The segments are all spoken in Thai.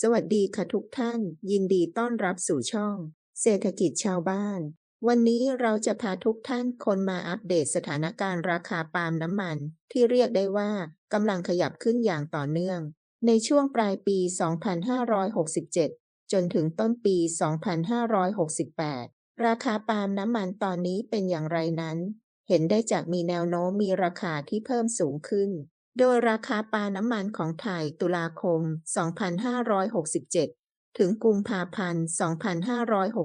สวัสดีค่ะทุกท่าน ยินดีต้อนรับสู่ช่อง เศรษฐกิจชาวบ้าน วันนี้เราจะพาทุกท่านคนมาอัปเดตสถานการณ์ราคาปาล์มน้ำมัน ที่เรียกได้ว่ากำลังขยับขึ้นอย่างต่อเนื่อง ในช่วงปลายปี 2567 จนถึงต้นปี 2568 ราคาปาล์มน้ำมันตอนนี้เป็นอย่างไรนั้น เห็นได้จากมีแนวโน้มมีราคาที่เพิ่มสูงขึ้น โดยราคาปาล์มน้ำมันของไทยตุลาคม 2567 ถึงกุมภาพันธ์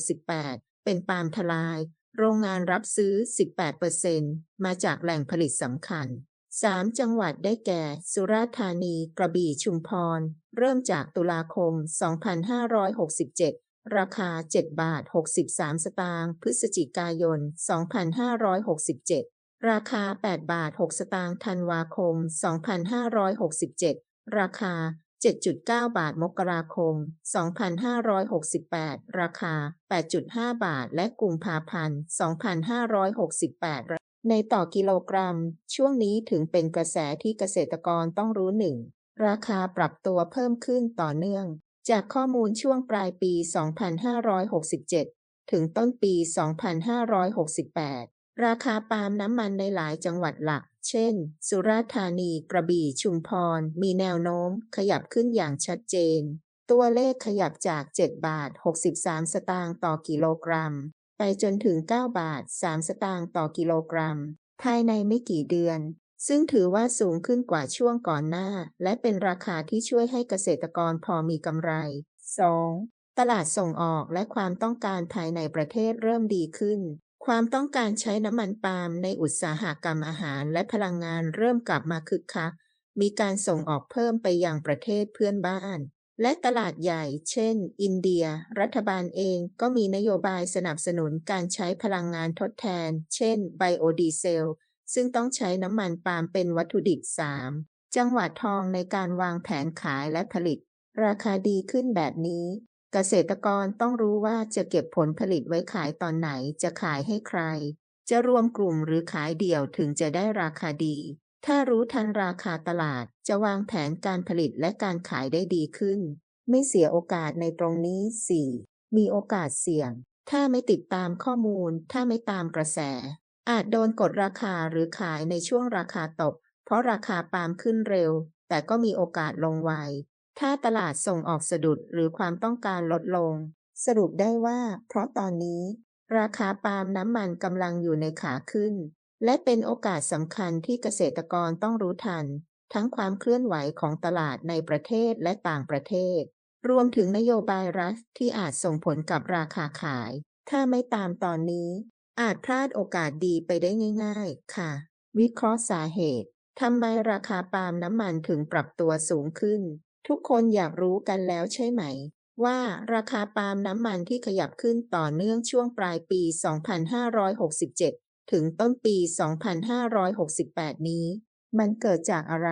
2568 เป็นปาล์มทลาย โรงงานรับซื้อ 18%มาจากแหล่งผลิตสำคัญ 3 จังหวัดได้แก่ สุราษฎร์ธานี กระบี่ ชุมพร เริ่มจากตุลาคม 2567ราคา 7 บาท 63 สตางค์ พฤศจิกายน 2567 ราคา 8 บาท 6 สตางค์ ธันวาคม 2567 ราคา 7.9 บาท มกราคม 2568 ราคา 8.5 บาท และกุมภาพันธ์ 2568 ในต่อกิโลกรัม ช่วงนี้ถึงเป็นกระแสที่เกษตรกรต้องรู้หนึ่ง ราคาปรับตัวเพิ่มขึ้นต่อเนื่อง จากข้อมูลช่วงปลายปี 2567 ถึงต้นปี 2568 ราคาปาล์มน้ำมันในหลายจังหวัดหลัก เช่น สุราษฎร์ธานี กระบี่ ชุมพร มีแนวโน้มขยับขึ้นอย่างชัดเจน ตัวเลขขยับจาก 7 บาท 63 สตางค์ต่อกิโลกรัม ไปจนถึง 9 บาท 3 สตางค์ต่อกิโลกรัม ภายในไม่กี่เดือน ซึ่งถือว่าสูงขึ้นกว่าช่วงก่อนหน้า และเป็นราคาที่ช่วยให้เกษตรกรพอมีกำไร 2. ตลาดส่งออกและความต้องการภายในประเทศเริ่มดีขึ้น ความต้องการใช้น้ำมันปาล์มในอุตสาหกรรมอาหารและพลังงานเริ่มกลับมาคึกคัก มีการส่งออกเพิ่มไปยังประเทศเพื่อนบ้าน และตลาดใหญ่ เช่น อินเดีย รัฐบาลเองก็มีนโยบายสนับสนุนการใช้พลังงานทดแทน เช่น ไบโอดีเซล ซึ่งต้องใช้น้ำมันปาล์มเป็นวัตถุดิบ 3. จังหวัดทองในการวางแผนขายและผลิต ราคาดีขึ้นแบบนี้ เกษตรกรต้องรู้ว่าจะเก็บผลผลิตไว้ขายตอนไหน จะขายให้ใคร จะรวมกลุ่มหรือขายเดี่ยวถึงจะได้ราคาดี ถ้ารู้ทันราคาตลาด จะวางแผนการผลิตและการขายได้ดีขึ้น ไม่เสียโอกาสในตรงนี้ 4. มีโอกาสเสี่ยง ถ้าไม่ติดตามข้อมูล ถ้าไม่ตามกระแส อาจโดนกดราคาหรือขายในช่วงราคาตก เพราะราคาปาล์มขึ้นเร็ว แต่ก็มีโอกาสลงไว ถ้าตลาดส่งออกสะดุดหรือความต้องการลดลง สรุปได้ว่า เพราะตอนนี้ ราคาปาล์มน้ำมันกำลังอยู่ในขาขึ้น และเป็นโอกาสสำคัญที่เกษตรกรต้องรู้ทัน ทั้งความเคลื่อนไหวของตลาดในประเทศและต่างประเทศ รวมถึงนโยบายรัฐที่อาจส่งผลกับราคาขาย ถ้าไม่ตามตอนนี้ อาจพลาดโอกาสดีไปได้ง่าย ๆ ค่ะ วิเคราะห์สาเหตุทำไมราคาปาล์มน้ำมันถึงปรับตัวสูงขึ้น ทุกคนอยากรู้กันแล้วใช่ไหม ว่าราคาปาล์มน้ำมันที่ขยับขึ้นต่อเนื่องช่วงปลายปี 2567 ถึงต้นปี 2568 นี้ มันเกิดจากอะไร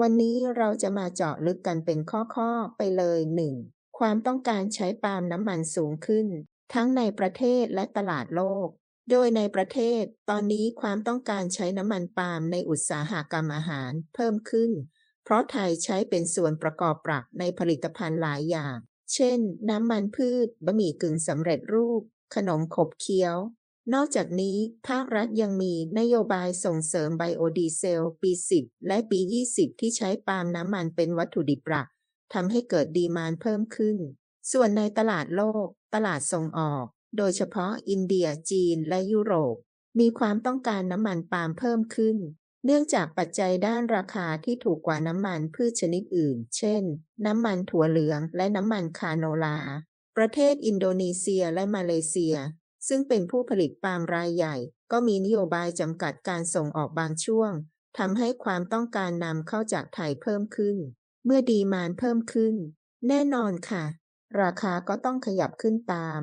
วันนี้เราจะมาเจาะลึกกันเป็นข้อๆ ไปเลย 1. ความต้องการใช้ปาล์มน้ำมันสูงขึ้น ทั้งในประเทศและตลาดโลก โดยในประเทศ ตอนนี้ความต้องการใช้น้ำมันปาล์มในอุตสาหกรรมอาหารเพิ่มขึ้น เพราะไทยใช้เป็นส่วนประกอบหลักในผลิตภัณฑ์หลายอย่าง เช่น น้ำมันพืช บะหมี่กึ่งสำเร็จรูป ขนมขบเคี้ยว นอกจากนี้ภาครัฐยังมีนโยบายส่งเสริมไบโอดีเซล ปี 10 และปี 20 ที่ใช้ปาล์มน้ำมันเป็นวัตถุดิบหลักทำให้เกิดดีมานเพิ่มขึ้น ส่วนในตลาดโลก ตลาดส่งออก โดยเฉพาะอินเดียจีนและยุโรป มีความต้องการน้ำมันปาล์มเพิ่มขึ้น เนื่องจากปัจจัยด้านราคาที่ถูกกว่าน้ำมันพืชชนิดอื่น เช่น น้ำมันถั่วเหลืองและน้ำมันคาโนลา ประเทศอินโดนีเซียและมาเลเซีย ซึ่งเป็นผู้ผลิตปาล์มรายใหญ่ ก็มีนโยบายจำกัดการส่งออกบางช่วงทำให้ความต้องการนำเข้าจากไทยเพิ่มขึ้น เมื่อดีมานเพิ่มขึ้น แน่นอนค่ะ ราคาก็ต้องขยับขึ้นตาม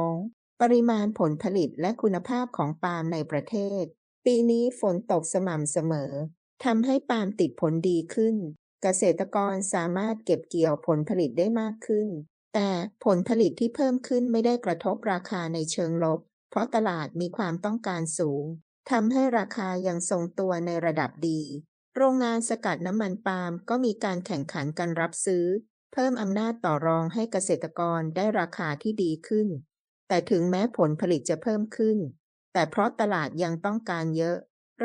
2. ปริมาณผลผลิตและคุณภาพของปาล์มในประเทศ ปีนี้ฝนตกสม่ำเสมอทำให้ปาล์มติดผลดีขึ้น เกษตรกรสามารถเก็บเกี่ยวผลผลิตได้มากขึ้น แต่ผลผลิตที่เพิ่มขึ้นไม่ได้กระทบราคาในเชิงลบ เพราะตลาดมีความต้องการสูงทำให้ราคายังทรงตัวในระดับดี โรงงานสกัดน้ำมันปาล์มก็มีการแข่งขันกันรับซื้อ เพิ่มอำนาจต่อรองให้เกษตรกรได้ราคาที่ดีขึ้น แต่ถึงแม้ผลผลิตจะเพิ่มขึ้น แต่เพราะตลาดยังต้องการเยอะ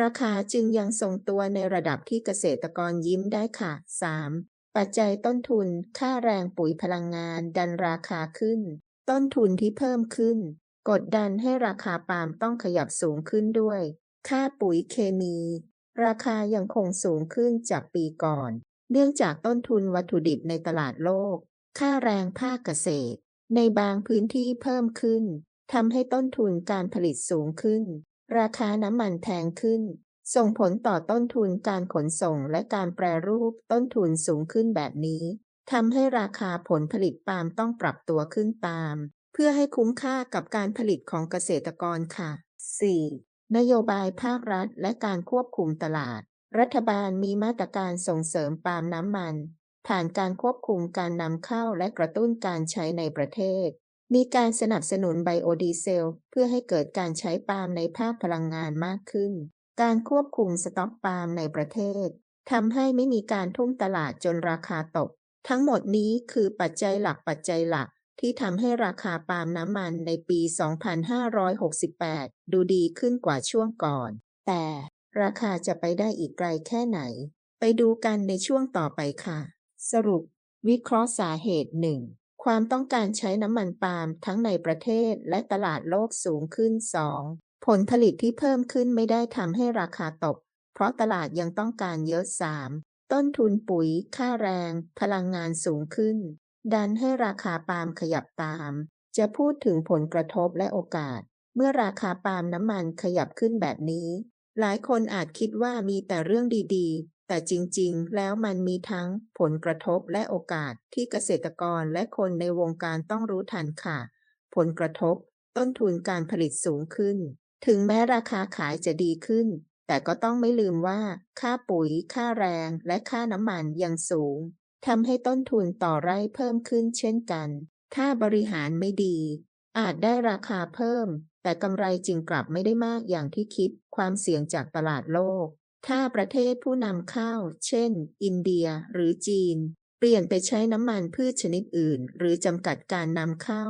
ราคาจึงยังทรงตัวในระดับที่เกษตรกรยิ้มได้ค่ะ 3. ปัจจัยต้นทุน ค่าแรงปุ๋ยพลังงาน ดันราคาขึ้น ต้นทุนที่เพิ่มขึ้น กดดันให้ราคาปาล์มต้องขยับสูงขึ้นด้วย ค่าปุ๋ยเคมี ราคายังคงสูงขึ้นจากปีก่อน เนื่องจากต้นทุนวัตถุดิบในตลาดโลก ค่าแรงภาคเกษตร ในบางพื้นที่เพิ่มขึ้น ทำให้ต้นทุนการผลิตสูงขึ้น ราคาน้ำมันแพงขึ้น ส่งผลต่อต้นทุนการขนส่งและการแปรรูปต้นทุนสูงขึ้นแบบนี้ทำให้ราคาผลผลิตปาล์มต้องปรับตัวขึ้นตาม เพื่อให้คุ้มค่ากับการผลิตของเกษตรกรค่ะ 4. นโยบายภาครัฐและการควบคุมตลาด รัฐบาลมีมาตรการส่งเสริมปาล์มน้ำมัน ผ่านการควบคุมการนำเข้าและกระตุ้นการใช้ในประเทศ มีการสนับสนุนไบโอดีเซล เพื่อให้เกิดการใช้ปาล์มในภาคพลังงานมากขึ้น การควบคุมสต็อกปาล์มในประเทศทำให้ไม่มีการทุ่มตลาดจนราคาตก ทั้งหมดนี้คือปัจจัยหลักปัจจัยหลัก ที่ทำให้ราคาปาล์มน้ำมันในปี 2568 ดูดีขึ้นกว่าช่วงก่อน แต่ราคาจะไปได้อีกไกลแค่ไหน ไปดูกันในช่วงต่อไปค่ะ สรุป วิเคราะห์สาเหตุ 1. ความต้องการใช้น้ำมันปาล์มทั้งในประเทศและตลาดโลกสูงขึ้น 2. ผลผลิตที่เพิ่มขึ้นไม่ได้ทำให้ราคาตก เพราะตลาดยังต้องการเยอะ 3. ต้นทุนปุ๋ย ค่าแรง พลังงานสูงขึ้น ดันให้ราคาปาล์มขยับตาม จะพูดถึงผลกระทบและโอกาส เมื่อราคาปาล์มน้ำมันขยับขึ้นแบบนี้ หลายคนอาจคิดว่ามีแต่เรื่องดีๆ แต่จริงๆ แล้วมันมีทั้งผลกระทบและโอกาสที่เกษตรกรและคนในวงการต้องรู้ทันค่ะ ผลกระทบ ต้นทุนการผลิตสูงขึ้น ถึงแม้ราคาขายจะดีขึ้น แต่ก็ต้องไม่ลืมว่า ค่าปุ๋ย ค่าแรง และค่าน้ำมันยังสูงทำให้ต้นทุนต่อไร่เพิ่มขึ้นเช่นกัน ถ้าบริหารไม่ดี อาจได้ราคาเพิ่ม แต่กำไรจริงกลับไม่ได้มากอย่างที่คิด ความเสี่ยงจากตลาดโลก ถ้าประเทศผู้นำเข้า เช่น อินเดียหรือจีน เปลี่ยนไปใช้น้ำมันพืชชนิดอื่น หรือจำกัดการนำเข้า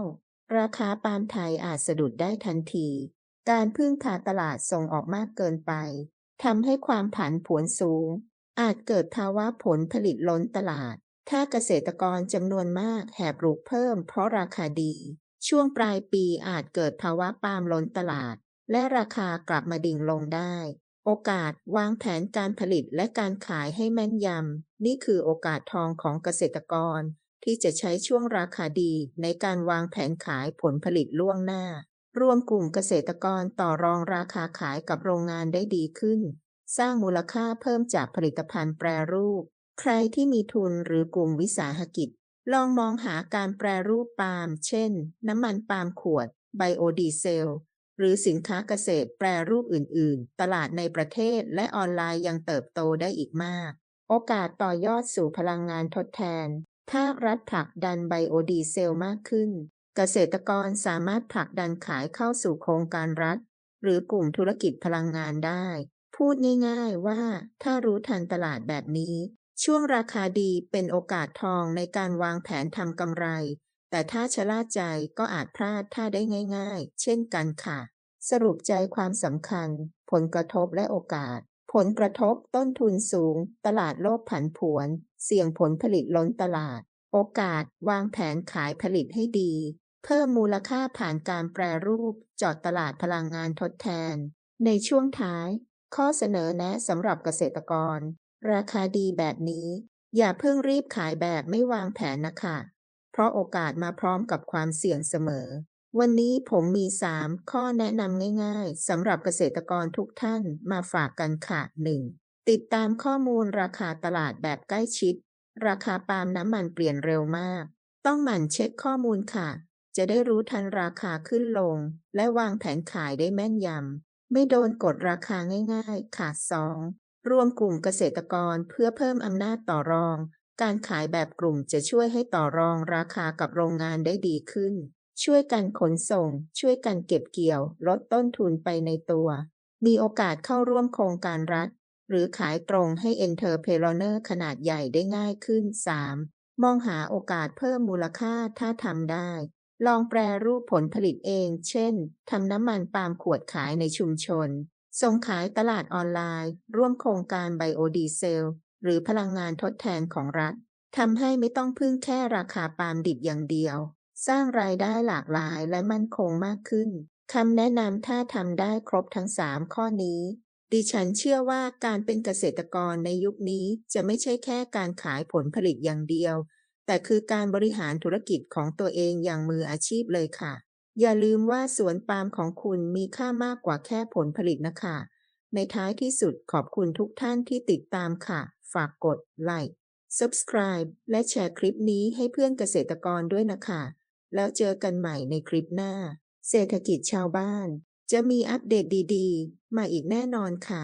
ราคาปาล์มไทยอาจสะดุดได้ทันที การพึ่งพาตลาดส่งออกมากเกินไปทำให้ความผันผวนสูง อาจเกิดภาวะผลผลิตล้นตลาด ถ้าเกษตรกรจำนวนมากแห่ปลูกเพิ่มเพราะราคาดี ช่วงปลายปีอาจเกิดภาวะปาล์มล้นตลาด และราคากลับมาดิ่งลงได้ โอกาสวางแผนการผลิตและการขายให้แม่นยำ นี่คือโอกาสทองของเกษตรกร ที่จะใช้ช่วงราคาดีในการวางแผนขายผลผลิตล่วงหน้ารวมกลุ่มเกษตรกรต่อรองราคาขายกับโรงงานได้ดีขึ้น สร้างมูลค่าเพิ่มจากผลิตภัณฑ์แปรรูป ใครที่มีทุนหรือกลุ่มวิสาหกิจ ลองมองหาการแปรรูปปาล์ม เช่น น้ำมันปาล์มขวด ไบโอดีเซล หรือสินค้าเกษตรแปรรูปอื่น ๆ ตลาดในประเทศและออนไลน์ยังเติบโตได้อีกมาก โอกาสต่อยอดสู่พลังงานทดแทนภาครัฐผลักดันไบโอดีเซลมากขึ้น เกษตรกรสามารถผลักดันขายเข้าสู่โครงการรัฐ หรือกลุ่มธุรกิจพลังงานได้ พูดง่ายๆว่าถ้ารู้ทันตลาดแบบนี้ ช่วงราคาดีเป็นโอกาสทองในการวางแผนทำกำไร แต่ถ้าชะล่าใจก็อาจพลาดท่าได้ง่าย ๆ เช่นกันค่ะ สรุปใจความสำคัญ ผลกระทบและโอกาส ผลกระทบต้นทุนสูง ตลาดโลกผันผวน เสี่ยงผลผลิตล้นตลาด โอกาส วางแผนขายผลิตให้ดี เพิ่มมูลค่าผ่านการแปรรูป จอดตลาดพลังงานทดแทน ในช่วงท้าย ข้อเสนอแนะสำหรับเกษตรกร ราคาดีแบบนี้ อย่าเพิ่งรีบขายแบบไม่วางแผนนะคะ เพราะโอกาสมาพร้อมกับความเสี่ยงเสมอ วันนี้ผมมี 3 ข้อแนะนำง่ายๆสำหรับเกษตรกรทุกท่านมาฝากกันค่ะ 1. ติดตามข้อมูลราคาตลาดแบบใกล้ชิด ราคาปาล์มน้ำมันเปลี่ยนเร็วมาก ต้องหมั่นเช็คข้อมูลค่ะ จะได้รู้ทันราคาขึ้นลง และวางแผนขายได้แม่นยำไม่โดนกดราคาง่าย ๆ ค่ะ 2. รวมกลุ่มเกษตรกรเพื่อเพิ่มอำนาจต่อรอง การขายแบบกลุ่มจะช่วยให้ต่อรองราคากับโรงงานได้ดีขึ้น ช่วยกันขนส่ง ช่วยกันเก็บเกี่ยว ลดต้นทุนไปในตัว มีโอกาสเข้าร่วมโครงการรัฐ หรือขายตรงให้ Entrepreneur ขนาดใหญ่ได้ง่ายขึ้น 3. มองหาโอกาสเพิ่มมูลค่าถ้าทำได้ ลองแปรรูปผลผลิตเอง เช่น ทำน้ำมันปาล์มขวดขายในชุมชน ส่งขายตลาดออนไลน์ ร่วมโครงการไบโอดีเซล หรือพลังงานทดแทนของรัฐทำให้ไม่ต้องพึ่งแค่ราคาปาล์มดิบอย่างเดียว สร้างรายได้หลากหลายและมั่นคงมากขึ้นคำแนะนำถ้าทำได้ครบทั้ง 3 ข้อนี้ ดิฉันเชื่อว่าการเป็นเกษตรกรในยุคนี้จะไม่ใช่แค่การขายผลผลิตอย่างเดียว แต่คือการบริหารธุรกิจของตัวเองอย่างมืออาชีพเลยค่ะ อย่าลืมว่าสวนปาล์มของคุณมีค่ามากกว่าแค่ผลผลิตนะคะ ในท้ายที่สุดขอบคุณทุกท่านที่ติดตามค่ะ ฝากกดไลค์ subscribe และแชร์คลิปนี้ให้เพื่อนเกษตรกรด้วยนะคะ แล้วเจอกันใหม่ในคลิปหน้า เศรษฐกิจชาวบ้าน จะมีอัปเดตดีๆ มาอีกแน่นอนค่ะ